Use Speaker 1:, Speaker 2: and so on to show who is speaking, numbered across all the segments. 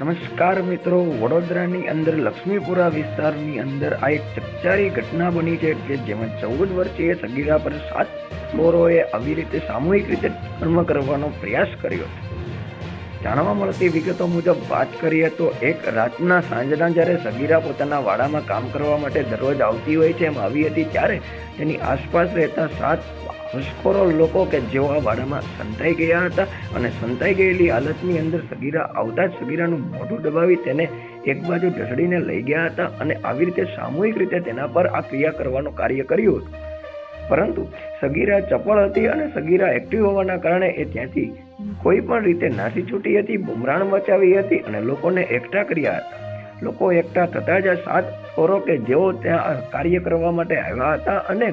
Speaker 1: નમસ્કાર મિત્રો, વડોદરાની અંદર, લક્ષ્મીપુરા વિસ્તારની અંદર આ એક ચકચારી ઘટના બની છે કે જેમાં ચૌદ વર્ષીય સગીરા પર સાત ચોરોએ આવી રીતે સામૂહિક રીતે કર્મ કરવાનો પ્રયાસ કર્યો. જાણવા મળતી વિગતો મુજબ વાત કરીએ તો એક રાતના સાંજના જ્યારે સગીરા પોતાના વાડામાં કામ કરવા માટે દરરોજ આવતી હોય છે, એમ આવી હતી, ત્યારે તેની આસપાસ રહેતા સાત ઘુસખોરો લોકો કે જેઓ આ વાડામાં સંતાઈ ગયા હતા અને સંતાઈ ગયેલી હાલતની અંદર સગીરા આવતા જ સગીરાનું મોઢું દબાવી તેને એક બાજુ ઢસડીને લઈ ગયા હતા અને આવી રીતે સામૂહિક રીતે તેના પર આ ક્રિયા કરવાનું કાર્ય કર્યું હતું. પરંતુ સગીરા ચપળ હતી અને સગીરા એક્ટિવ હોવાના કારણે એ ત્યાંથી કોઈ પણ રીતે નાસી છૂટી હતી, બુમરાણ મચાવી હતી અને લોકોને એકઠા કર્યા હતા. લોકો એકઠા થતા જ સાત ચોરો કે જેઓ ત્યાં કાર્ય કરવા માટે આવ્યા હતા અને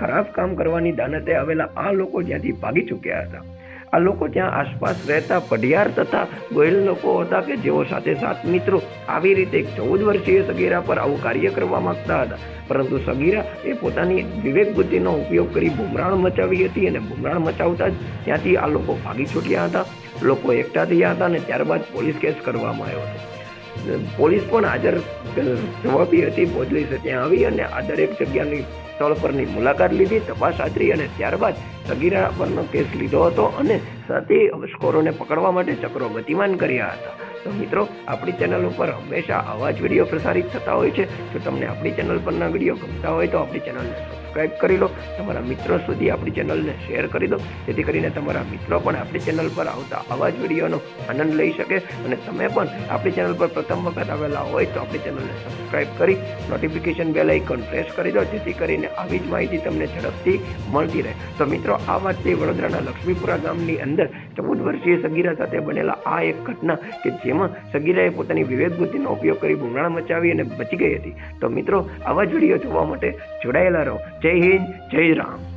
Speaker 1: ખરાબ કામ કરવાની દાનતે આવેલા આ લોકો જ્યાંથી ભાગી ચૂક્યા હતા. આ લોકો ત્યાં આસપાસ રહેતા પઢિયાર તથા ગોયલ લોકો હતા કે જેઓ સાથે સાત મિત્રો આવી રીતે ચૌદ વર્ષીય સગીરા પર આવું કાર્ય કરવા માંગતા હતા. પરંતુ સગીરા એ પોતાની વિવેક બુદ્ધિનો ઉપયોગ કરી બુમરાણ મચાવી હતી અને બુમરાણ મચાવતા જ ત્યાંથી આ લોકો ભાગી છૂટ્યા હતા. લોકો એકઠા થયા હતા અને ત્યારબાદ પોલીસ કેસ કરવામાં આવ્યો હતો. પોલીસ પણ હાજર જવાબી હતી પોલીસ ત્યાં આવી અને આ દરેક જગ્યાની સ્થળ પરની મુલાકાત લીધી, તપાસ આચરી અને ત્યારબાદ સગીરા પરનો કેસ લીધો હતો અને સાથે સ્કોરોને પકડવા માટે ચક્રો ગતિમાન કર્યા હતા. તો મિત્રો, આપણી ચેનલ ઉપર હંમેશા આવા જ વીડિયો પ્રસારિત થતા હોય છે. જો તમને આપણી ચેનલ પરના વીડિયો ગમતા હોય તો આપણી ચેનલને સબસ્ક્રાઇબ કરી લો, તમારા મિત્રો સુધી આપણી ચેનલને શેર કરી દો. જેથી કરીને તમારા મિત્રો પણ આપણી ચેનલ પર આવતા આવા જ વિડીયોનો આનંદ લઈ શકે અને તમે પણ આપણી ચેનલ પર પ્રથમ વખત આવેલા હોય તો આપણી ચેનલને સબસ્ક્રાઇબ કરી નોટિફિકેશન બેલ આઇકન પ્રેસ કરી દો, જેથી કરીને આવી જ માહિતી તમને ઝડપથી મળતી રહે. તો મિત્રો, આ વાત છે વડોદરાના લક્ષ્મીપુરા ગામની અંદર ચૌદ વર્ષીય સગીરા સાથે બનેલા આ એક ઘટના કે જેમાં સગીરાએ પોતાની વિવેક બુદ્ધિનો ઉપયોગ કરી બુમરાણ મચાવી અને બચી ગઈ હતી. તો મિત્રો, આવા જ વીડિયો જોવા માટે જોડાયેલા રહો. જય હિન્દ જય રામ.